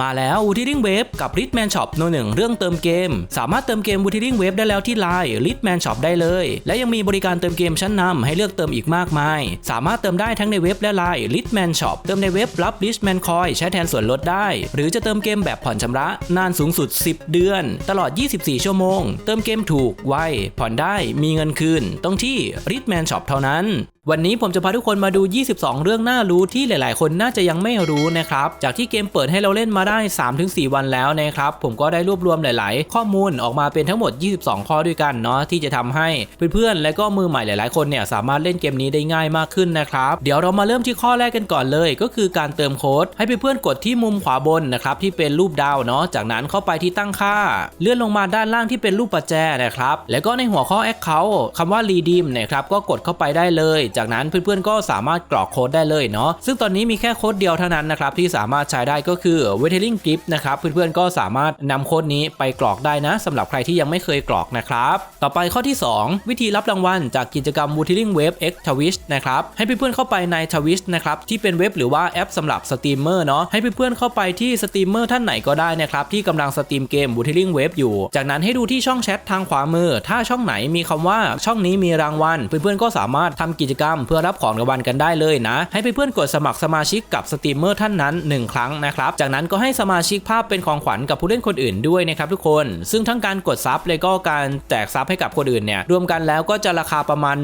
มาแล้ว w o o d i n g Wave กับ r i t Man Shop โนหนึ่งเรื่องเติมเกม สามารถเติมเกม w o o d i n g Wave ได้แล้วที่ Line r i t Man Shop ได้เลย และยังมีบริการเติมเกมชั้นนำให้เลือกเติมอีกมากมาย สามารถเติมได้ทั้งในเว็บและ Line r i t Man Shop เติมในเว็บรับ r i c h Man Coin ใช้แทนส่วนลดได้ หรือจะเติมเกมแบบผ่อนชำระ นานสูงสุด 10 เดือน ตลอด 24 ชั่วโมง เติมเกมถูกไวผ่อนได้มีเงินคืนต้องที่ r i t Man Shop เท่านั้น วันนี้ผมจะพาทุกคนมาดู 22 เรื่องน่ารู้ที่หลาย ๆ คนน่าจะยังไม่รู้นะครับ จากที่เกมเปิดให้เราเล่นมาได้ 3-4 วันแล้วนะครับ ผมก็ได้รวบรวมหลาย ๆ ข้อมูลออกมาเป็นทั้งหมด 22 ข้อด้วยกันเนาะที่จะทำให้เพื่อน ๆ และก็มือใหม่หลาย ๆ คนเนี่ยสามารถเล่นเกมนี้ได้ง่ายมากขึ้นนะครับ เดี๋ยวเรามาเริ่มที่ข้อแรกกันก่อนเลย ก็คือการเติมโค้ดให้เพื่อน ๆ กดที่มุมขวาบนนะครับที่เป็นรูปดาวเนาะ จากนั้นเข้าไปที่ตั้งค่า เลื่อนลงมาด้านล่างที่เป็นรูปประแจนะครับ แล้วก็ในหัวข้อ Account คำว่า redeem นะครับก็กดเข้าไปได้เลยจากนั้นเพื่อนๆก็สามารถกรอกโค้ดได้เลยเนาะซึ่งตอนนี้มีแค่โค้ดเดียวเท่านั้นนะครับที่สามารถใช้ได้ก็คือ w e t e r i n g Gift นะครับเพื่อนๆก็สามารถนำโค้ดนี้ไปกรอกได้นะสำหรับใครที่ยังไม่เคยกรอกนะครับต่อไปข้อที่ 2 วิธีรับรางวัลจากกิจกรรม w e t e r i n g Wave X Twitch นะครับให้เพื่อนๆเข้าไปใน Twitch นะครับที่เป็นเว็บหรือว่าแอปสำหรับสตรีมเมอร์เนาะให้เพื่อนๆเข้าไปที่สตรีมเมอร์ท่านไหนก็ได้นะครับที่กำลังสตรีมเกม w e t e r i n g Wave อยู่ จากนั้นให้ดูที่ช่องแชททางขวามือ ถ้าช่องไหนมีคำว่าช่องนี้มีรางวัลเพื่อนๆก็สามารถทำกิจกรรมเพื่อรับของรางวัลกันได้เลยนะ ให้เพื่อนๆกดสมัครสมาชิกกับสตรีมเมอร์ท่านนั้น 1 ครั้งนะครับ จากนั้นก็ให้สมาชิกภาพเป็นของขวัญกับผู้เล่นคนอื่นด้วยนะครับทุกคน ซึ่งทั้งการกดซับเลยก็การแจกซับให้กับคนอื่นเนี่ยรวมกันแล้วก็จะราคาประมาณ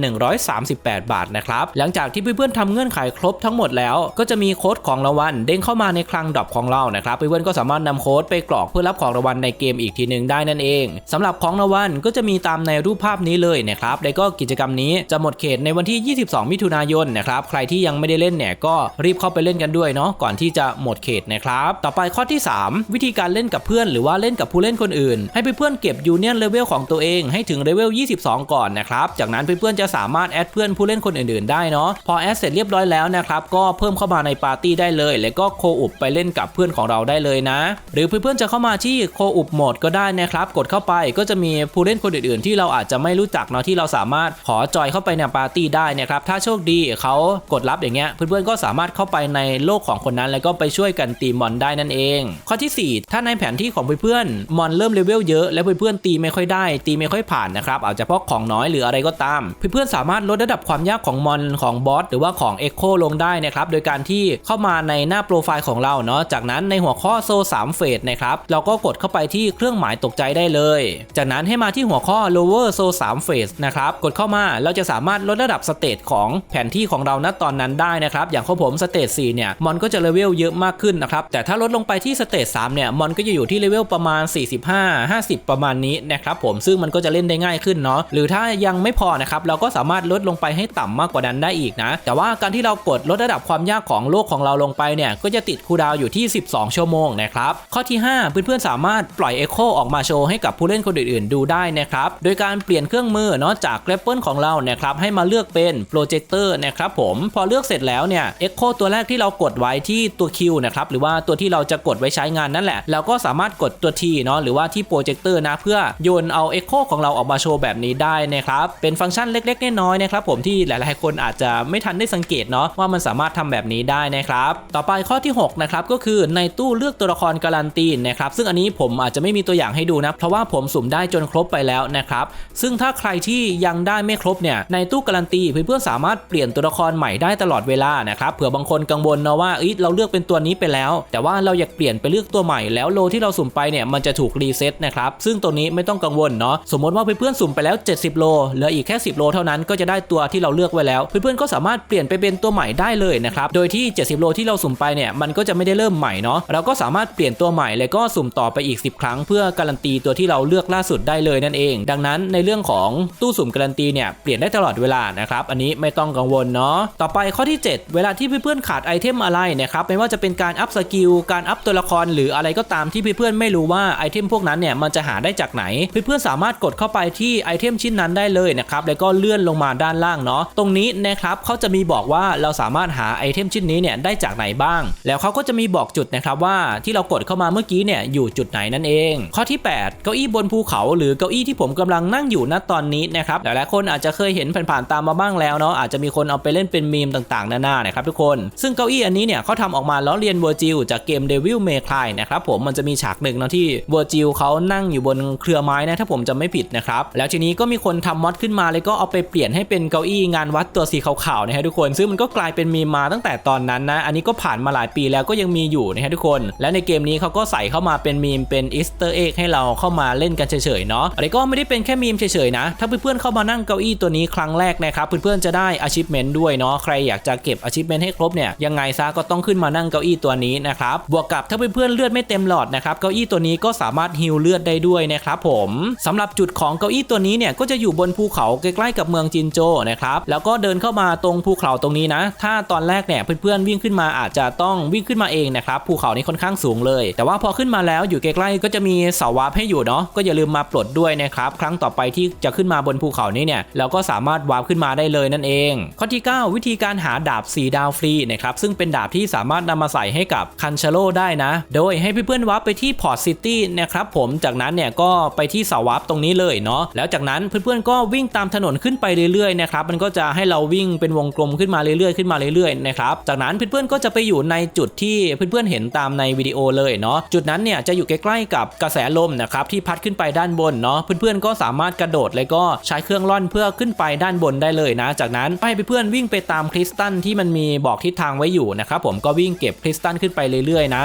138 บาทนะครับหลังจากที่เพื่อนๆทำเงื่อนไขครบทั้งหมดแล้ว ก็จะมีโค้ดของรางวัลเด้งเข้ามาในคลังดรอปของเรานะครับเพื่อนๆก็สามารถนำโค้ดไปกรอกเพื่อรับของรางวัลในเกมอีกทีหนึ่งได้นั่นเองสำหรับของรางวัลก็จะมีตามในรูปภาพนี้เลยนะครับแล้วก็กิจกรรมนี้จะหมดเขตในวันที่22มิถุนายนนะครับใครที่ยังไม่ได้เล่นเนี่ยก็รีบเข้าไปเล่นกันด้วยเนาะก่อนที่จะหมดเขตนะครับต่อไปข้อที่ 3 วิธีการเล่นกับเพื่อนหรือว่าเล่นกับผู้เล่นคนอื่น ให้เพื่อนเก็บยูเนียนเลเวลของตัวเองให้ถึงเลเวล 22 ก่อนนะครับจากนั้นเพื่อนจะสามารถแอดเพื่อนผู้เล่นคนอื่นๆได้เนาะพอแอดเสร็จเรียบร้อยแล้วนะครับก็เพิ่มเข้ามาในปาร์ตี้ได้เลย แล้วก็โคอุบไปเล่นกับเพื่อนของเราได้เลยนะ หรือเพื่อนๆจะเข้ามาที่โคอุบโหมดก็ได้นะครับกดเข้าไปก็จะมีผู้เล่นคนอื่นๆ ที่เราอาจจะไม่รู้จักเนาะที่เราสามารถขอจอยเข้าไปในปาร์ตี้ได้นะครับถ้าโชคดีเขากดรับอย่างเงี้ยเพื่อนๆก็สามารถเข้าไปในโลกของคนนั้น แล้วก็ไปช่วยกันตีมอนได้นั่นเอง ข้อที่ 4 ถ้าในแผนที่ของเพื่อนๆมอนเริ่มเลเวลเยอะแล้วเพื่อนๆตีไม่ค่อยได้ ตีไม่ค่อยผ่านนะครับอาจจะเพราะของน้อยหรืออะไรก็ตาม เพื่อนๆสามารถลดระดับความยากของมอนของบอสหรือว่าของเอ็กโคลงได้นะครับโดยการที่เข้ามาในหน้าโปรไฟล์ของเราเนาะจากนั้นในหัวข้อโซ่3เฟสนะครับเราก็กดเข้าไปที่เครื่องหมายตกใจได้เลย จากนั้นให้มาที่หัวข้อ lower โซ3 phase นะครับกดเข้ามาเราจะสามารถลดระดับสเตจของแผนที่ของเราณตอนนั้นได้นะครับ อย่างของผมสเตจ4เนี่ยมอนก็จะเลเวลเยอะมากขึ้นนะครับ แต่ถ้าลดลงไปที่สเตจ3เนี่ยมอนก็จะอยู่ที่เลเวลประมาณ 45 50 ประมาณนี้นะครับผมซึ่งมันก็จะเล่นได้ง่ายขึ้นเนาะหรือถ้ายังไม่พอนะครับเราก็สามารถลดลงไปให้ต่ำมากกว่านั้นได้อีกนะ แต่ว่าการที่เรากดลดระดับความยากของโลกของเราลงไปเนี่ยก็จะติดคูดาวอยู่ที่ 12 ชั่วโมงนะครับข้อที่ 5 เพื่อนๆสามารถปล่อยเอ็โคออกมาโชว์ให้กับผู้เล่นคนอื่นๆ ดูได้นะครับโดยการเปลี่ยนเครื่องมือเนาะจากแกรปเปิลของเราเนี่ยครับให้มาเลือกเป็นโปรเจคเตอร์นะครับผมพอเลือกเสร็จแล้วเนี่ยเอ็โคตัวแรกที่เรากดไว้ที่ตัว Q นะครับหรือว่าตัวที่เราจะกดไว้ใช้งานนั่นแหละ เราก็สามารถกดตัว T เนาะหรือว่าที่โปรเจคเตอร์นะเพื่อโยนเอาเอ็โคของเราออกมาโชว์แบบนี้ได้นะครับเป็นฟังก์ชันเล็กๆน้อยๆนะครับผมที่หลายๆคนอาจจะไม่ทันได้สังเกตเนาะว่ามันสามารถทำแบบนี้ได้นะครับต่อไปข้อที่6นะครับก็คือในตู้เลือกตัวละครการันตีนะครับซึ่งอันนี้ผมอาจจะไม่มีตัวอย่างให้ดูนะเพราะว่าผมสุ่มได้จนครบไปแล้วนะครับซึ่งถ้าใครที่ยังได้ไม่ครบเนี่ยในตู้การันตีเพื่อนๆสามารถเปลี่ยนตัวละครใหม่ได้ตลอดเวลานะครับเผื่อบางคนกังวลเนาะว่าเอ้ยเราเลือกเป็นตัวนี้ไปแล้ว แต่ว่าเราอยากเปลี่ยนไปเลือกตัวใหม่แล้วโลที่เราสุ่มไปเนี่ยมันจะถูกรีเซ็ตนะครับซึ่งตัวนี้ไม่ต้องกังวลเนาะสมมติว่าเพื่อนๆสุ่มไปแล้ว 70 โลเหลืออีกแค่ 10 โลเท่านั้นก็จะได้ตัวที่เราเลือกไว้แล้ว เพื่อนๆก็สามารถเปลี่ยนไปเป็นตัวใหม่ได้เลยนะครับโดยที่ 70 โลที่เราสุ่มไปเนี่ยมันก็จะไม่ได้เริ่มใหม่เนาะเราก็สามารถเปลี่ยนตัวใหม่แล้วก็สุ่มต่อไปอีก 10 ครั้ง เพื่อการันตีตัวที่เราเลือกล่าสุดได้เลยนั่นเอง ดังนั้นในเรื่องของตู้สุ่มการันตีเนี่ยเปลี่ยนได้ตลอดเวลานะครับอันนี้ไม่ต้องกังวลเนาะต่อไปข้อที่ 7 เวลาที่เพื่อนๆขาดไอเทมอะไรนะครับไม่ว่าจะเป็นการอัพสกิลการอัพตัวละครหรืออะไรก็ตามที่เพื่อนๆไม่รู้ว่าไอเทมพวกนั้นเนี่ยมันจะหาได้จากไหน เพื่อนๆสามารถกดเข้าไปที่ไอเทมชิ้นนั้นได้เลยนะครับแล้วก็เลื่อนลงมาด้านล่างเนาะตรงนี้นะครับเขาจะมีบอกว่าเราสามารถหาไอเทมชิ้นนี้เนี่ยได้จากไหนบ้าง แล้วเขาก็จะมีบอกจุดนะครับว่าที่เรากดเข้ามาเมื่อกี้เนี่ยอยู่จุดไหนนั่นเอง ข้อที่ 8 เก้าอี้บนภูเขา หรือเก้าอี้ที่ผมกำลังนั่งอยู่ณตอนนี้นะครับหลายๆคนอาจจะเคยเห็นผ่านๆตามมาบ้างแล้วเนาะอาจจะมีคนเอาไปเล่นเป็นมีมต่างๆ นานานะครับทุกคน ซึ่งเก้าอี้อันนี้เนี่ยเขาทำออกมาล้อเลียนเวอร์จิลจากเกม Devil May Cry นะครับผมมันจะมีฉากหนึ่งเนาะที่เวอร์จิลเขานั่งอยู่บนเครือไม้นะถ้าผมจำไม่ผิดนะครับแล้วทีนี้ก็มีคนทำมอดขึ้นมาเลยก็เอาไปเปลี่ยนให้เป็นเก้าอี้งานวัดตัวสีขาวๆนะฮะทุกคน ซึ่งมันก็กลายเป็นมีมมาตั้งแต่ตอนนั้นนะอันนี้ก็ผ่านมาหลายปีแล้วก็ยังมีอยู่นะฮะทุกคน และในเกมนี้เขาก็ใส่เข้ามาเป็นมีมเป็นอีสเตอร์เอ็กให้เราเข้ามาเล่นกันเฉยๆเนาะอันนี้ก็ไม่ได้เป็นแค่มีมเฉยๆนะถ้าเพื่อนๆเข้ามานั่งเก้าอี้ตัวนี้ครั้งแรกนะครับเพื่อนๆจะะได้ achievement ด้วยเนาะใครอยากจะเก็บ achievement ให้ครบเนี่ยยังไงซะก็ต้องขึ้นมานั่งเก้าอี้ตัวนี้นะครับบวกกับถ้าเพื่อนๆเลือดไม่เต็มหลอดนะครับเก้าอี้ตัวนี้ก็สามารถฮิลเลือดได้ด้วยนะครับผมสำหรับจุดของเก้าอี้ตัวนี้เนี่ยก็จะอยู่บนภูเขาใกล้ๆกับเมืองจินโจนะครับแล้วก็เดินเข้ามาตรงภูเขาตรงนี้นะ ถ้าตอนแรกเนี่ยเพื่อนๆวิ่งขึ้นมาอาจจะต้องวิ่งขึ้นมาเองนะครับภูเขานี้ค่อนข้างสูงเลย แต่ว่าพอขึ้นมาแล้วอยู่ใกล้ๆก็จะมีเสาวาร์ปให้อยู่เนาะก็อย่าลืมมาปลดด้วยนะครับครั้งต่อไปที่จะขึ้นมาบนภูเขานี้เนี่ยเราก็สามารถวาร์ปขึ้นมาได้เลยนันเอง ข้อที่ 9 วิธีการหาดาบ 4 ดาวฟรีนะครับซึ่งเป็นดาบที่สามารถนำมาใส่ให้กับคันชาโลได้นะ โดยให้เพื่อนๆวาร์ปไปที่พอร์ตซิตี้นะครับผมจากนั้นเนี่ยก็ไปที่เสาวาร์ปตรงนี้เลยเนาะแล้วจากนั้นเพื่อนๆก็วิ่งตามถนนขึ้นไปเรื่อยๆนะครับมันก็จะให้เราวิ่งเป็นวงกลมขึ้นมาเรื่อยๆขึ้นมาเรื่อยๆนะครับจากนั้นเพื่อนๆก็จะไปอยู่ในจุดที่เพื่อนๆเห็นตามในวิดีโอเลยเนาะจุดนั้นเนี่ยจะอยู่ใกล้ๆกับกระแสลมนะครับที่พัดขึ้นไปด้านบนเนาะเพื่อนๆก็สามารถกระโดดแล้วก็ใช้เครื่องล่อนเพื่อขึ้นไปด้านบนได้เลยนะจากนั้นให้เพื่อนๆวิ่งไปตามคริสตันที่มันมีบอกทิศทางไว้อยู่นะครับผมก็วิ่งเก็บคริสตันขึ้นไปเรื่อยๆนะ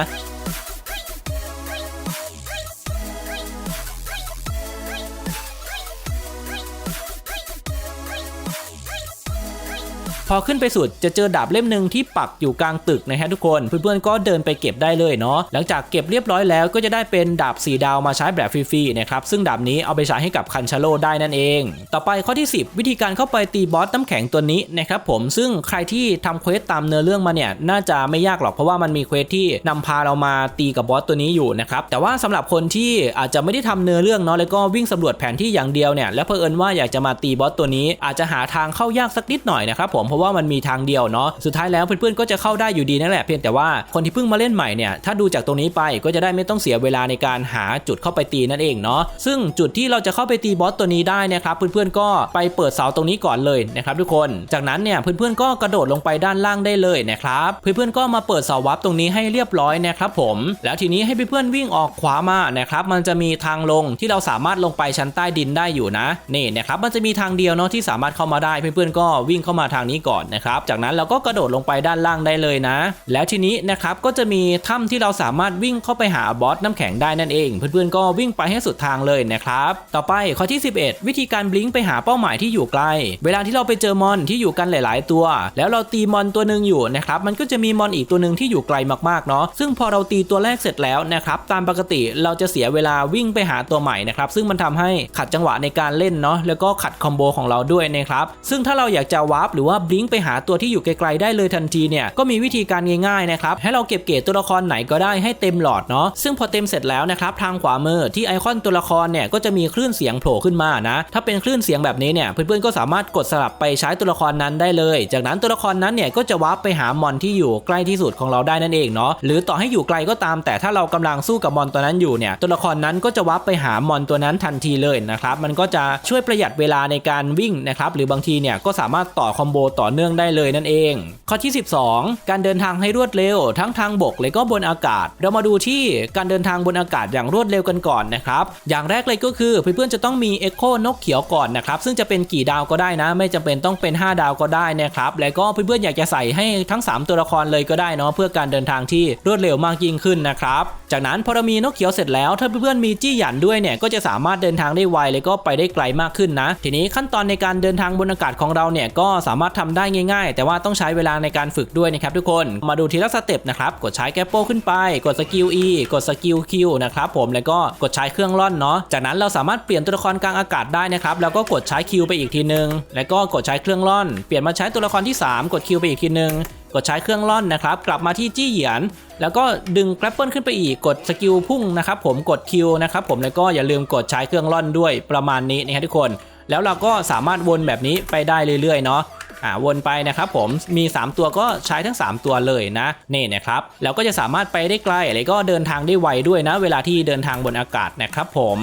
อขึ้นไปสุดจะเจอดาบเล่มหนึ่งที่ปักอยู่กลางตึกนะฮะทุกคน เพื่อนๆก็เดินไปเก็บได้เลยเนาะหลังจากเก็บเรียบร้อยแล้วก็จะได้เป็นดาบสีดาวมาใช้แบบฟรีๆนะครับซึ่งดาบนี้เอาไปใช้ให้กับคันชาโลได้นั่นเอง ต่อไปข้อที่ 10 วิธีการเข้าไปตีบอสน้ำแข็งตัวนี้นะครับผมซึ่งใครที่ทำเควสตามเนื้อเรื่องมาเนี่ยน่าจะไม่ยากหรอกเพราะว่ามันมีเควสที่นำพาเรามาตีกับบอสตัวนี้อยู่นะครับแต่ว่าสำหรับคนที่อาจจะไม่ได้ทำเนื้อเรื่องเนาะแล้วก็วิ่งสำรวจแผนที่อย่างเดียวเนี่ยแล้วเพอเอิญว่าอยากจะมาตีบอสตัวนี้อาจจะหาทางเข้ายากสักนิดหน่อยนะครับผมเพราะว่ามันมีทางเดียวเนาะสุดท้ายแล้วเพื่อนๆก็จะเข้าได้อยู่ดีนั่นแหละเพียงแต่ว่าคนที่เพิ่งมาเล่นใหม่เนี่ยถ้าดูจากตรงนี้ไปก็จะได้ไม่ต้องเสียเวลาในการหาจุดเข้าไปตีนั่นเองเนาะซึ่งจุดที่เราจะเข้าไปตีบอสตัวนี้ได้นะครับเพื่อนๆก็ไปเปิดเสาตรงนี้ก่อนเลยนะครับทุกคนจากนั้นเนี่ยเพื่อนๆก็กระโดดลงไปด้านล่างได้เลยนะครับเพื่อนๆก็มาเปิดเสาวับตรงนี้ให้เรียบร้อยนะครับผมแล้วทีนี้ให้เพื่อนๆวิ่งออกขวามานะครับมันจะมีทางลงที่เราสามารถลงไปชั้นใต้ดินได้อยู่นะนี่นะครับมันจะมีทางเดียวเนาะที่สามารถเข้ามาได้เพื่อนๆก็วิ่งเข้ามาทางนี้ก่อนนะครับ จากนั้นเราก็กระโดดลงไปด้านล่างได้เลยนะ แล้วทีนี้นะครับก็จะมีถ้ำที่เราสามารถวิ่งเข้าไปหาบอสน้ำแข็งได้นั่นเอง เพื่อนๆก็วิ่งไปให้สุดทางเลยนะครับ ต่อไปข้อที่ 11 วิธีการบลิงไปหาเป้าหมายที่อยู่ไกล เวลาที่เราไปเจอมอนที่อยู่กันหลาย ๆ ตัว แล้วเราตีมอนตัวหนึ่งอยู่นะครับ มันก็จะมีมอนอีกตัวหนึ่งที่อยู่ไกลมากๆเนาะ ซึ่งพอเราตีตัวแรกเสร็จแล้วนะครับ ตามปกติเราจะเสียเวลาวิ่งไปหาตัวใหม่นะครับ ซึ่งมันทำให้ขัดจังหวะในการเล่นเนาะ แล้วก็ขัดคอมโบของเราด้วยนะครับ ซึ่งถ้าเราอยากจะวาร์ปหรือว่าบลิงก์ไปหาตัวที่อยู่ไกลๆได้เลยทันทีเนี่ยก็มีวิธีการง่ายๆนะครับให้เราเก็บเกรดตัวละครไหนก็ได้ให้เต็มหลอดเนาะซึ่งพอเต็มเสร็จแล้วนะครับทางขวามือที่ไอคอนตัวละครเนี่ยก็จะมีคลื่นเสียงโผล่ขึ้นมานะถ้าเป็นคลื่นเสียงแบบนี้เนี่ยเพื่อนๆก็สามารถกดสลับไปใช้ตัวละครนั้นได้เลย จากนั้นตัวละครนั้นเนี่ยก็จะวาร์ปไปหามอนที่อยู่ใกล้ที่สุดของเราได้นั่นเองเนาะหรือต่อให้อยู่ไกลก็ตาม แต่ถ้าเรากำลังสู้กับมอนตัวนั้นอยู่เนี่ยตัวละครนั้นก็จะวาร์ปไปหามอนตัวนั้นทันทีเลยนะครับมันก็จะช่วยประหยัดเวลาในการวิ่งนะครับหรือบางทีเนี่ยก็สามารถต่อคอมโบต่อเนื่องได้เลยนั่นเอง ข้อที่ 12 การเดินทางให้รวดเร็ว ทั้งทางบกและก็บนอากาศ เรามาดูที่การเดินทางบนอากาศอย่างรวดเร็วกันก่อนนะครับอย่างแรกเลยก็คือเพื่อนๆจะต้องมี Echo นกเขียวก่อนนะครับซึ่งจะเป็นกี่ดาวก็ได้นะ ไม่จำเป็นต้องเป็น 5 ดาวก็ได้นะครับแล้วก็เพื่อนๆอยากจะใส่ให้ทั้ง 3 ตัวละครเลยก็ได้เนาะเพื่อการเดินทางที่รวดเร็วมากยิ่งขึ้นนะครับจากนั้นพอเรามีนกเขียวเสร็จแล้ว ถ้าเพื่อนๆมีจี้หยันด้วยเนี่ยก็จะสามารถเดินทางได้ไวเลยก็ไปได้ไกลมากขึ้นนะ ทีนี้ขั้นตอนในการเดินทางบนอากาศของเราเนี่ยก็สามารถทำได้ง่ายๆ แต่ว่าต้องใช้เวลาในการฝึกด้วยนะครับทุกคนมาดูทีละสเต็ปนะครับกดใช้แกปโปขึ้นไป กดสกิล E กดสกิล Q นะครับผมแล้วก็กดใช้เครื่องล่อนเนาะจากนั้นเราสามารถเปลี่ยนตัวละครกลางอากาศได้นะครับแล้วก็กดใช้ Q ไปอีกทีนึง แล้วก็กดใช้เครื่องล่อน เปลี่ยนมาใช้ตัวละครที่ 3 กด Q ไปอีกทีนึงกดใช้เครื่องล่อนนะครับ กลับมาที่จี้เหยียน แล้วก็ดึงแกรปเปิลขึ้นไปอีก กดสกิลพุ่งนะครับผมกด Q นะครับผมแล้วก็อย่าลืมกดใช้เครื่องล่อนด้วยประมาณนี้นะครับทุกคน แล้วเราก็สามารถวนแบบนี้ไปได้เรื่อยๆเนาะ อ่าวนไปนะครับผมมี 3 ตัวก็ใช้ทั้ง 3 ตัวเลยนะนี่นะครับแล้วก็จะสามารถไปได้ไกลแล้วก็เดินทางได้ไวด้วยนะ เวลาที่เดินทางบนอากาศนะครับผม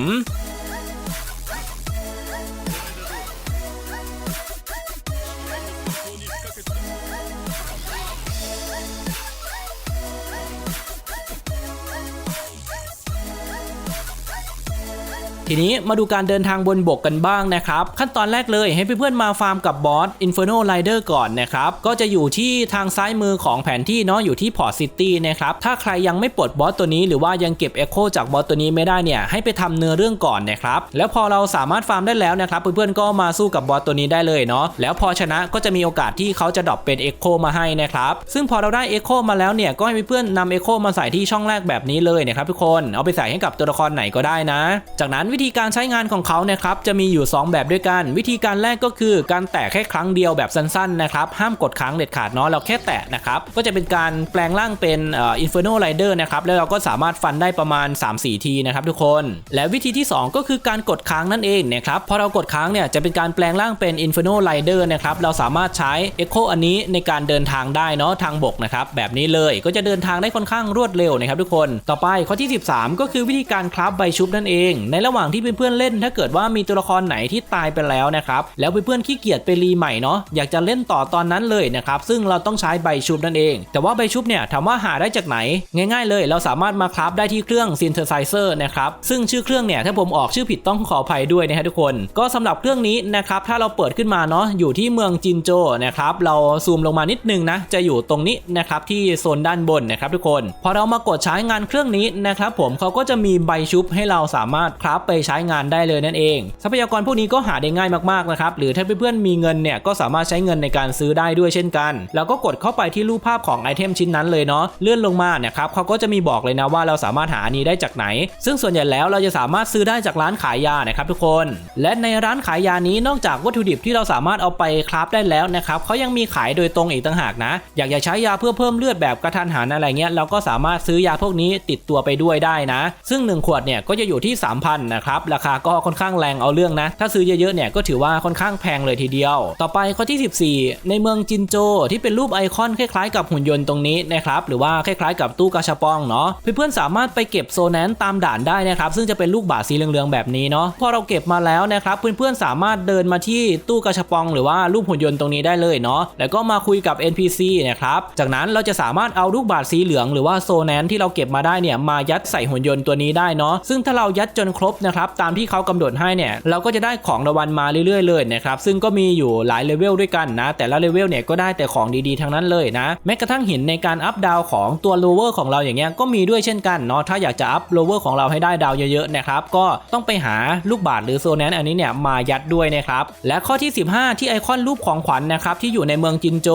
ทีนี้มาดูการเดินทางบนบกกันบ้างนะครับ ขั้นตอนแรกเลยให้เพื่อนๆมาฟาร์มกับบอส Inferno Rider ก่อนนะครับก็จะอยู่ที่ทางซ้ายมือของแผนที่เนาะอยู่ที่พอร์ตซิตี้นะครับถ้าใครยังไม่ปลดบอสตัวนี้หรือว่ายังเก็บ Echo จากบอสตัวนี้ไม่ได้เนี่ยให้ไปทำเนื้อเรื่องก่อนนะครับแล้วพอเราสามารถฟาร์มได้แล้วนะครับเพื่อนๆก็มาสู้กับบอสตัวนี้ได้เลยเนาะแล้วพอชนะก็จะมีโอกาสที่เขาจะดรอปเป็น Echo มาให้นะครับซึ่งพอเราได้ Echo มาแล้วเนี่ยก็ให้เพื่อนๆนำ Echo มาใส่ที่ช่องแรกแบบนี้เลยนะครับทุกคนเอาไปใส่ให้กับตัวละครไหนก็ได้นะ จากนั้นวิธีการใช้งานของเขานะครับจะมีอยู่ 2 แบบด้วยกัน วิธีการแรกก็คือการแตะแค่ครั้งเดียวแบบสั้นๆนะครับห้ามกดครั้งเด็ดขาดเนาะเราแค่แตะนะครับก็จะเป็นการแปลงร่างเป็นเอ่อ Inferno Rider นะครับแล้วเราก็สามารถฟันได้ประมาณ 3-4 ทีนะครับทุกคน และวิธีที่ 2 ก็คือการกดค้างนั่นเองนะครับพอเรากดค้างเนี่ยจะเป็นการแปลงร่างเป็น Inferno Rider นะครับเราสามารถใช้ Echo อันนี้ในการเดินทางได้เนาะทางบกนะครับแบบนี้เลยก็จะเดินทางได้ค่อนข้างรวดเร็วนะครับทุกคน ต่อไปข้อที่ 13 ก็คือวิธีการคราฟใบชุบนั่นเอง ในระหว่างที่เพื่อนๆเล่น ถ้าเกิดว่ามีตัวละครไหนที่ตายไปแล้วนะครับแล้วเพื่อนๆขี้เกียจไปรีใหม่เนาะอยากจะเล่นต่อตอนนั้นเลยนะครับซึ่งเราต้องใช้ใบชุบนั่นเอง แต่ว่าใบชุบเนี่ยถามว่าหาได้จากไหน ง่าย ๆ เลย เราสามารถมาคราฟได้ที่เครื่อง synthesizer นะครับซึ่งชื่อเครื่องเนี่ยถ้าผมออกชื่อผิดต้องขออภัยด้วยนะฮะทุกคน ก็สำหรับเครื่องนี้นะครับถ้าเราเปิดขึ้นมาเนาะอยู่ที่เมืองจินโจนะครับเราซูมลงมานิดนึงนะจะอยู่ตรงนี้นะครับที่โซนด้านบนนะครับทุกคน พอเรามากดใช้งานเครื่องนี้นะครับผมเขาก็จะมีใบชุบให้เราสามารถคราฟไปใช้งานได้เลยนั่นเอง ทรัพยากรพวกนี้ก็หาได้ง่ายมากๆนะครับหรือถ้าเพื่อนๆมีเงินเนี่ยก็สามารถใช้เงินในการซื้อได้ด้วยเช่นกัน แล้วก็กดเข้าไปที่รูปภาพของไอเทมชิ้นนั้นเลยเนาะเลื่อนลงมาเนี่ยครับเขาก็จะมีบอกเลยนะว่าเราสามารถหาอันนี้ได้จากไหน ซึ่งส่วนใหญ่แล้วเราจะสามารถซื้อได้จากร้านขายยานะครับทุกคน และในร้านขายยานี้นอกจากวัตถุดิบที่เราสามารถเอาไปคราฟได้แล้วนะครับเขายังมีขายโดยตรงอีกต่างหากนะ อยากจะใช้ยาเพื่อเพิ่มเลือดแบบกระทันหันอะไรเงี้ยเราก็สามารถซื้อยาพวกนี้ติดตัวไปด้วยได้นะ ซึ่ง 1 ขวดเนี่ยก็จะอยู่ที่ 3,000นะครับราคาก็ค่อนข้างแรงเอาเรื่องนะ ถ้าซื้อเยอะๆเนี่ยก็ถือว่าค่อนข้างแพงเลยทีเดียว ต่อไปข้อที่ 14 ในเมืองจินโจที่เป็นรูปไอคอนคล้ายๆกับหุ่นยนต์ตรงนี้นะครับหรือว่าคล้ายๆกับตู้กาชาปองเนาะเพื่อนๆสามารถไปเก็บโซแนนตามด่านได้นะครับซึ่งจะเป็นลูกบาศก์สีเหลืองๆแบบนี้เนาะพอเราเก็บมาแล้วนะครับเพื่อนๆสามารถเดินมาที่ตู้กาชาปอง หรือว่ารูปหุ่นยนต์ตรงนี้ได้เลยเนาะแล้วก็มาคุยกับ NPC นะครับจากนั้นเราจะสามารถเอาลูกบาศก์สีเหลือง หรือว่าโซแนนที่เราเก็บมาได้เนี่ยมายัดใส่หุ่นยนต์ตัวนี้ได้เนาะซึ่งถ้าเรายัดจนครบนะครับตามที่เขากำหนดให้เนี่ยเราก็จะได้ของรางวัลมาเรื่อยๆเลยนะครับซึ่งก็มีอยู่หลายเลเวลด้วยกันนะแต่ละเลเวลเนี่ยก็ได้แต่ของดีๆทั้งนั้นเลยนะแม้กระทั่งหินในการอัพดาวของตัวโลเวอร์ของเราอย่างเงี้ยก็มีด้วยเช่นกันเนาะถ้าอยากจะอัพโลเวอร์ของเราให้ได้ดาวเยอะๆนะครับก็ต้องไปหาลูกบาศหรือโซแนนอันนี้เนี่ยมายัดด้วยนะครับและข้อที่ 15 ที่ไอคอนรูปของขวัญนะครับที่อยู่ในเมืองจินโจ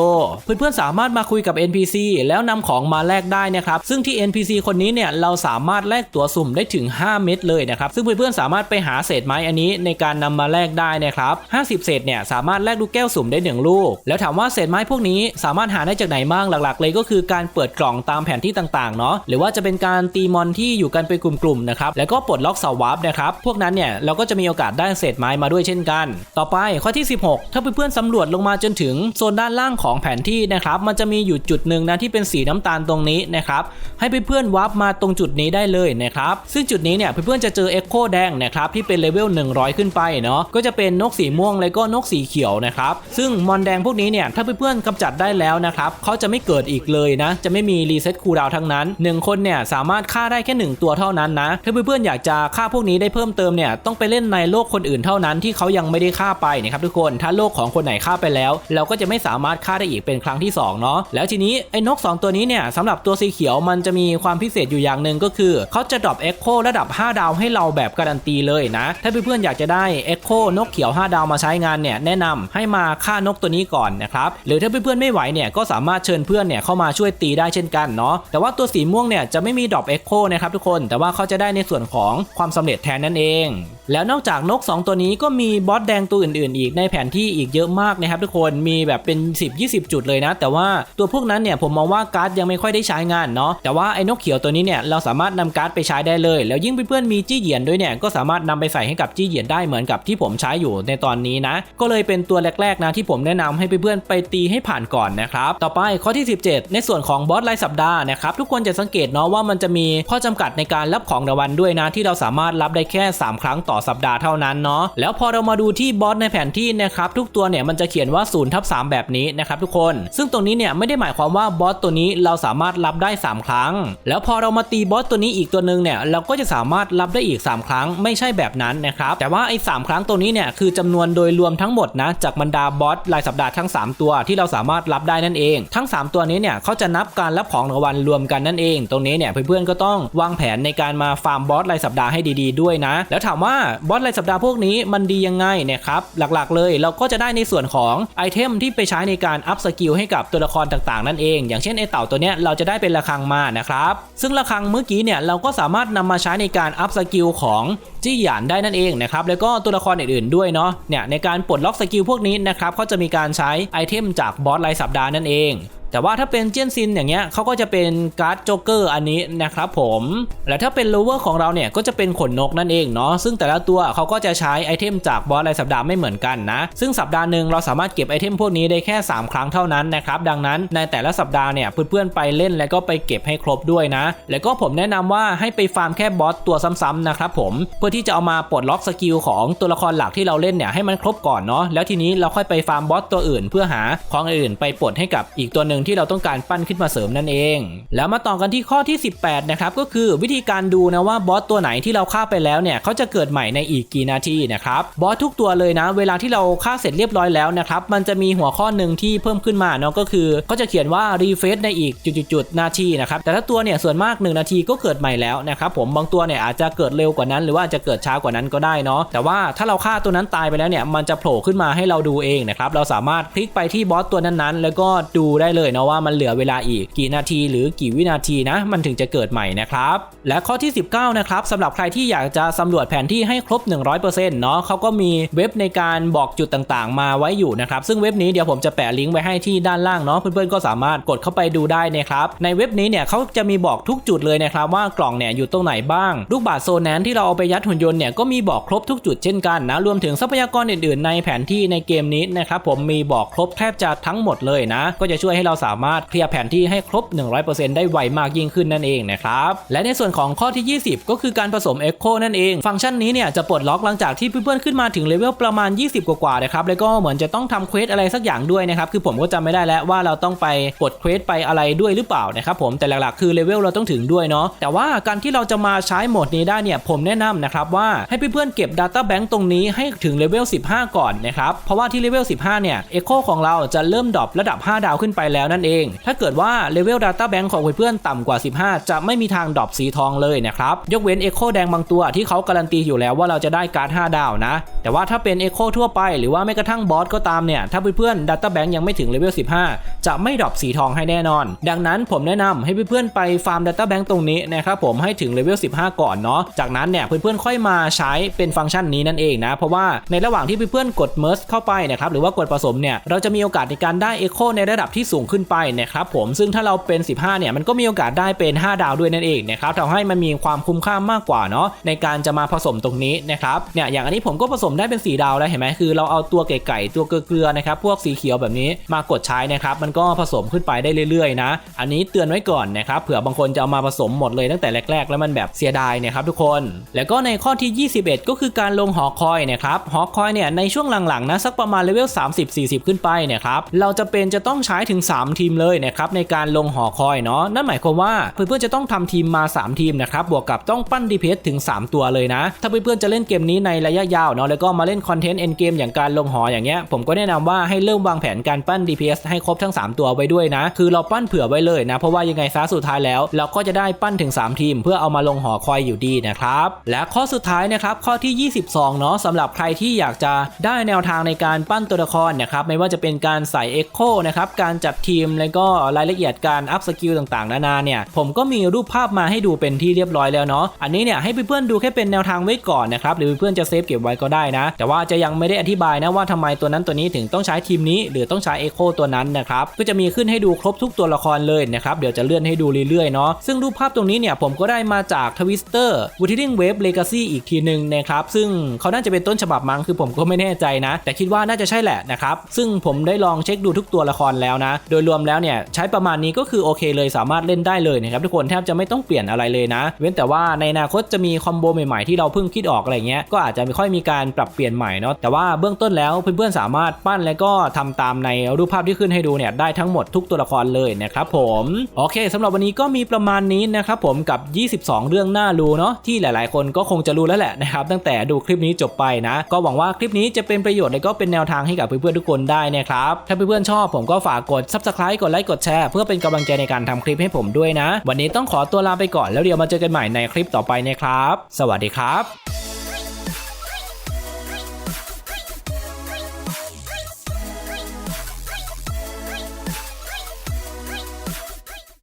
เพื่อนๆสามารถมาคุยกับ NPC แล้วนำของมาแลกได้นะครับซึ่งที่ NPC คนนี้เนี่ยเราสามารถแลกตัวสุ่มได้ถึง 5 เม็ดเลยนะครับซึ่งเพื่อนื่อนๆสามารถไปหาเศษไม้อันนี้ในการนำมาแลกได้นะครับ50 เศษเนี่ยสามารถแลกลูกแก้วสุ่มได้ 1 ลูก แล้วถามว่าเศษไม้พวกนี้สามารถหาได้จากไหนบ้างหลักๆ เลยก็คือการเปิดกล่องตามแผนที่ต่างๆเนาะหรือว่าจะเป็นการตีมอนที่อยู่กันเป็นกลุ่มๆนะครับแล้วก็ปลดล็อกเสาวาร์ปนะครับพวกนั้นเนี่ยเราก็จะมีโอกาสได้เศษไม้มาด้วยเช่นกัน ต่อไปข้อที่ 16 ถ้าเพื่อนๆสำรวจลงมาจนถึงโซนด้านล่างของแผนที่นะครับมันจะมีอยู่จุดหนึ่งนะที่เป็นสีน้ำตาลตรงนี้นะครับให้เพื่อนๆวาร์ปมาตรงจุดนี้ได้เลยนะครับซึ่งจุดนี้เนี่ยเพื่อนๆจะเจอเอ็กโคแดงนะครับที่เป็นเลเวล100 ขึ้นไปเนาะก็จะเป็นนกสีม่วงแล้วก็นกสีเขียวนะครับซึ่งมอนแดงพวกนี้เนี่ยถ้าเพื่อนๆกำจัดได้แล้วนะครับเขาจะไม่เกิดอีกเลยนะ จะไม่มีรีเซ็ตคูลดาวทั้งนั้น 1 คนเนี่ยสามารถฆ่าได้แค่ 1 ตัวเท่านั้นนะถ้าเพื่อนๆอยากจะฆ่าพวกนี้ได้เพิ่มเติมเนี่ยต้องไปเล่นในโลกคนอื่นเท่านั้นที่เขายังไม่ได้ฆ่าไปนะครับทุกคนถ้าโลกของคนไหนฆ่าไปแล้ว เราก็จะไม่สามารถฆ่าได้อีกเป็นครั้งที่2เนาะแล้วทีนี้ไอ้นก 2 ตัวนี้เนี่ยสำหรับตัวสีเขียวมันจะมีความพิเศษอยู่อย่างหนึ่งก็คือเขาจะดรอปเอ็กโคระดับ 5 ดาวให้เราแบบการันตีเลยนะ ถ้าเพื่อนๆอยากจะได้เอ็กโคนกเขียว 5 ดาวมาใช้งานเนี่ยแนะนำให้มาฆ่านกตัวนี้ก่อนนะครับหรือถ้าเพื่อนๆไม่ไหวเนี่ยก็สามารถเชิญเพื่อนเนี่ยเข้ามาช่วยตีได้เช่นกันเนาะแต่ว่าตัวสีม่วงเนี่ยจะไม่มีดรอปเอ็กโคนะครับทุกคนแต่ว่าเขาจะได้ในส่วนของความสำเร็จแทนนั่นเอง แล้วนอกจากนก 2 ตัวนี้ก็มีบอสแดงตัวอื่นๆ อีกในแผนที่อีกเยอะมากนะครับทุกคนมีแบบเป็น 10-20 จุดเลยนะ แต่ว่าตัวพวกนั้นเนี่ยผมมองว่าการ์ดยังไม่ค่อยได้ใช้งานเนาะแต่ว่าไอ้นกเขียวตัวนี้เนี่ยเราสามารถนำการ์ดไปใช้ได้เลย แล้วยิ่งเพื่อนๆมีจี้เหยียนด้วยเนี่ยก็สามารถนำไปใส่ให้กับจี้เหยียนได้เหมือนกับที่ผมใช้อยู่ในตอนนี้นะ ก็เลยเป็นตัวแรกๆนะที่ผมแนะนำให้เพื่อนๆไปตีให้ผ่านก่อนนะครับต่อไปข้อที่ 17 ในส่วนของบอสรายสัปดาห์นะครับทุกคนจะสังเกตเนาะว่ามันจะมีข้อจำกัดในการรับของรางวัลด้วยนะที่เราสามารถรับได้แค่ 3 ครั้งต่อต่อสัปดาห์เท่านั้นเนาะแล้วพอเรามาดูที่บอสในแผนที่นะครับทุกตัวเนี่ยมันจะเขียนว่า0ทับ3แบบนี้นะครับทุกคน ซึ่งตรงนี้เนี่ยไม่ได้หมายความว่าบอสตัวนี้เราสามารถรับได้ 3 ครั้ง แล้วพอเรามาตีบอสตัวนี้อีกตัวหนึ่งเนี่ยเราก็จะสามารถรับได้อีก 3 ครั้งไม่ใช่แบบนั้นนะครับแต่ว่าไอ้สครั้งตัวนี้เนี่ยคือจำนวนโดยรวมทั้งหมดนะจากบรรดาบอสรายสัปดาห์ทั้ง 3 ตัวที่เราสามารถรับได้นั่นเอง ทั้ง 3 ตัวนี้เนี่ยเขาจะนับการรับของรางวัลรวมกันนั่นเอง ตรงนี้เนี่ยเพื่อนๆก็ต้องวางแผนในการมาฟาร์มบอสรายสัปดาห์ให้ดี ๆด้วยนะ แล้วถามว่าบอสรายสัปดาห์พวกนี้มันดียังไงนะครับหลักๆ เลยเราก็จะได้ในส่วนของไอเทมที่ไปใช้ในการอัพสกิลให้กับตัวละครต่างๆ นั่นเอง อย่างเช่นไอเต่าตัวเนี้ยเราจะได้เป็นระฆังมานะครับ ซึ่งระฆังเมื่อกี้เนี่ยเราก็สามารถนำมาใช้ในการอัพสกิลของจี้หยานได้นั่นเองนะครับแล้วก็ตัวละครอื่นๆด้วยเนาะเนี่ยในการปลดล็อกสกิลพวกนี้นะครับเขาจะมีการใช้ไอเทมจากบอสรายสัปดาห์นั่นเอง แต่ว่าถ้าเป็นเจียนซินอย่างเงี้ยเขาก็จะเป็นการ์ดโจ๊กเกอร์อันนี้นะครับผม และถ้าเป็นโลเวอร์ของเราเนี่ยก็จะเป็นขนนกนั่นเองเนาะซึ่งแต่ละตัวเขาก็จะใช้ไอเทมจากบอสรายสัปดาห์ไม่เหมือนกันนะ ซึ่งสัปดาห์หนึ่งเราสามารถเก็บไอเทมพวกนี้ได้แค่ 3 ครั้งเท่านั้นนะครับดังนั้นในแต่ละสัปดาห์เนี่ยเพื่อนๆไปเล่นแล้วก็ไปเก็บให้ครบด้วยนะ แล้วก็ผมแนะนำว่าให้ไปฟาร์มแค่บอสตัวซ้ำๆนะครับผมเพื่อที่จะเอามาปลดล็อกสกิลของตัวละครหลักที่เราเล่นเนี่ยให้มันครบก่อนเนาะแล้วทีนี้เราค่อยไปฟาร์มบอสตัวอื่น เพื่อหาของอื่นไปปลดให้กับอีกตัวหนึ่งที่เราต้องการปั้นขึ้นมาเสริมนั่นเอง แล้วมาต่อกันที่ข้อที่ 18 นะครับก็คือวิธีการดูนะว่าบอสตัวไหนที่เราฆ่าไปแล้วเนี่ยเขาจะเกิดใหม่ในอีกกี่นาทีนะครับบอสทุกตัวเลยนะ เวลาที่เราฆ่าเสร็จเรียบร้อยแล้วนะครับมันจะมีหัวข้อหนึ่งที่เพิ่มขึ้นมาเนาะก็คือก็จะเขียนว่ารีเฟซในอีกจุดๆนาทีนะครับแต่ละตัวเนี่ยส่วนมาก 1 นาทีก็เกิดใหม่แล้วนะครับผมบางตัวเนี่ยอาจจะเกิดเร็วกว่านั้น หรือว่าจะเกิดช้ากว่านั้นก็ได้เนาะแต่ว่าถ้าเราฆ่าตัวนั้นตายไปแล้วเนี่ยมันจะโผล่ขึ้นมาให้เราดูเองนะครับเราสามารถคลิกไปที่บอสตัวนั้นๆ แล้วก็ดูได้เลยนะว่ามันเหลือเวลาอีกกี่นาทีหรือกี่วินาทีนะ มันถึงจะเกิดใหม่นะครับ และข้อที่ 19 นะครับสำหรับใครที่อยากจะสำรวจแผนที่ให้ครบ 100%เนาะเขาก็มีเว็บในการบอกจุดต่างๆ มาไว้อยู่นะครับ ซึ่งเว็บนี้เดี๋ยวผมจะแปะลิงก์ไว้ให้ที่ด้านล่างเนาะเพื่อนๆก็สามารถกดเข้าไปดูได้นะครับในเว็บนี้เนี่ยเขาจะมีบอกทุกจุดเลยนะครับว่ากล่องเนี่ยอยู่ตรงไหนบ้าง ลูกบาศก์โซนแนนที่เราเอาไปยัดหุ่นยนต์เนี่ยก็มีบอกครบทุกจุดเช่นกันนะรวมถึงทรัพยากรอื่นๆ ในแผนที่ในเกมนี้นะครับผมมีบอกครบแทบจะทั้งหมดเลยนะ ก็จะช่วยให้เราสามารถเคลียร์แผนที่ให้ครบ 100%ได้ไวมากยิ่งขึ้นนั่นเองนะครับ และในส่วนของข้อที่ 20 ก็คือการผสม Echo นั่นเอง ฟังก์ชันนี้เนี่ยจะปลดล็อกหลังจากที่เพื่อนๆขึ้นมาถึงเลเวลประมาณ 20 กว่าๆนะครับ แล้วก็เหมือนจะต้องทำเควสอะไรสักอย่างด้วยนะครับ คือผมก็จำไม่ได้แล้วว่าเราต้องไปกดเควสไปอะไรด้วยหรือเปล่านะครับผม แต่หลักๆคือเลเวลเราต้องถึงด้วยเนาะ แต่ว่าการที่เราจะมาใช้โหมดนี้ได้เนี่ย ผมแนะนำนะครับว่าให้เพื่อนๆเก็บ Data Bank ตรงนี้ให้ถึงเลเวล 15 ก่อนนะครับ เพราะว่าที่เลเวล 15 เนี่ย Echo ของเราจะเริ่มดรอประดับ 5 ดาวขึ้นไปแล้วนั่นเอง ถ้าเกิดว่าเลเวล Data Bank ของเพื่อนๆต่ำกว่า 15 จะไม่มีทางดรอปสีทองเลยนะครับ ยกเว้น Echo แดงบางตัวที่เขาการันตีอยู่แล้วว่าเราจะได้การ์ด 5 ดาวนะ แต่ว่าถ้าเป็น Echo ทั่วไปหรือว่าแม้กระทั่งบอสก็ตามเนี่ย ถ้าเพื่อนๆ Data Bank ยังไม่ถึงเลเวล 15 จะไม่ดรอปสีทองให้แน่นอน ดังนั้นผมแนะนำให้เพื่อนๆไปฟาร์ม Data Bank ตรงนี้นะครับผมให้ถึงเลเวล 15 ก่อนเนาะ จากนั้นเนี่ยเพื่อนๆค่อยมาใช้เป็นฟังก์ชันนี้นั่นเองนะ เพราะว่าในระหว่างที่เพื่อนๆกด merge เข้าไปนะครับหรือว่ากดผสมเนี่ยเราจะมีโอกาสในการได้ Echo ในระดับที่สูงขึ้นไปนะครับผมซึ่งถ้าเราเป็น 15 เนี่ยมันก็มีโอกาสได้เป็น 5 ดาวด้วยนั่นเองนะครับทำให้มันมีความคุ้มค่ามากกว่าเนาะในการจะมาผสมตรงนี้นะครับเนี่ยอย่างอันนี้ผมก็ผสมได้เป็น 4 ดาวแล้วเห็นไหมคือเราเอาตัวไก่ไก่ตัวเกลือนะครับพวกสีเขียวแบบนี้มากดใช้นะครับมันก็ผสมขึ้นไปได้เรื่อยๆนะ อันนี้เตือนไว้ก่อนนะครับเผื่อบางคนจะเอามาผสมหมดเลยตั้งแต่แรก ๆ แล้วมันแบบเสียดายนะครับทุกคน แล้วก็ในข้อที่ 21 ก็คือการลงหอคอยนะครับหอคอยเนี่ยในช่วงหลังๆนะสักประมาณเลเวล30-40 ขึ้นไปนะครับเราจะเป็นจะต้องใช้ถึง 3ทีมเลยนะครับในการลงหอคอยเนาะนั่นหมายความว่าเพื่อนๆจะต้องทำทีมมา 3 ทีมนะครับบวกกับต้องปั้นดีเพถึง 3 ตัวเลยนะ ถ้าเพื่อนๆจะเล่นเกมนี้ในระยะยาวเนาะแล้วก็มาเล่นคอนเทนต์เอ็นเกมอย่างการลงหออย่างเงี้ยผมก็แนะนำว่าให้เริ่มวางแผนการปั้น DPS ให้ครบทั้ง 3 ตัวไว้ด้วยนะ คือเราปั้นเผื่อไว้เลยนะ เพราะว่ายังไงซะสุดท้ายแล้ว เราก็จะได้ปั้นถึง 3 ทีม เพื่อเอามาลงหอคอยอยู่ดีนะครับ และข้อสุดท้ายนะครับข้อที่ 22 เนาะสำหรับใครที่อยากจะได้แนวทางในการปั้นตัวละครนะครับไม่ว่าจะเป็นการใส่ Echo นะครับการจัดทีม แล้วก็รายละเอียดการอัพสกิลต่างๆ นานาเนี่ย ผมก็มีรูปภาพมาให้ดูเป็นที่เรียบร้อยแล้วเนาะ อันนี้เนี่ยให้เพื่อนๆดูแค่เป็นแนวทางไว้ก่อนนะครับ หรือเพื่อนๆจะเซฟเก็บไว้ก็ได้นะ แต่ว่าจะยังไม่ได้อธิบายนะว่าทำไมตัวนั้นตัวนี้ถึงต้องใช้ทีมนี้ หรือต้องใช้ Echo ตัวนั้นนะครับ ก็จะมีขึ้นให้ดูครบทุกตัวละครเลยนะครับ เดี๋ยวจะเลื่อนให้ดูเรื่อยๆเนาะ ซึ่งรูปภาพตรงนี้เนี่ยผมก็ได้มาจากทวิสเตอร์วูทิ n ิ w เวฟเลกาซี่อีกทีหนึ่งนะครับ ซึ่งเขาน่าจะเป็นต้นฉบับมั้งคือผมก็ไม่แน่ใจนะ แต่คิดว่าน่าจะใช่แหละนะครับ ซึ่งผมได้ลองเช็คดูทุกตัวละครแล้วนะ โดยรวมแล้วเนี่ยใช้ประมาณนี้ก็คือโอเคเลยสามารถเล่นได้เลยนะครับทุกคนแทบจะไม่ต้องเปลี่ยนอะไรเลยนะ เว้นแต่ว่าในอนาคตจะมีคอมโบใหม่ๆที่เราเพิ่งคิดออกอะไรเงี้ยก็อาจจะไม่ค่อยมีการปรับเปลี่ยนใหม่เนาะแต่ว่าเบื้องต้นแล้วเพื่อนๆสามารถปั้นและก็ทำตามในรูปภาพที่ขึ้นให้ดูเนี่ยได้ทั้งหมดทุกตัวละครเลยนะครับผมโอเคสำหรับวันนี้ก็มีประมาณนี้นะครับผมกับ 22 เรื่องน่ารู้เนาะที่หลายๆ คนก็คงจะรู้แล้วแหละนะครับตั้งแต่ดูคลิปนี้จบไปนะ ก็หวังว่าคลิปนี้จะเป็นประโยชน์และก็เป็นแนวทางให้กับเพื่อนๆทุกคนได้นะครับถ้าเพื่อนๆชอบผมก็ฝากกด subscribe กดไลค์กดแชร์เพื่อเป็นกำลังใจในการทำคลิปให้ผมด้วยนะ วันนี้ต้องขอตัวลาไปก่อนแล้วเดี๋ยวมาเจอกันใหม่ในคลิปต่อไปนะครับ สวัสดีครับ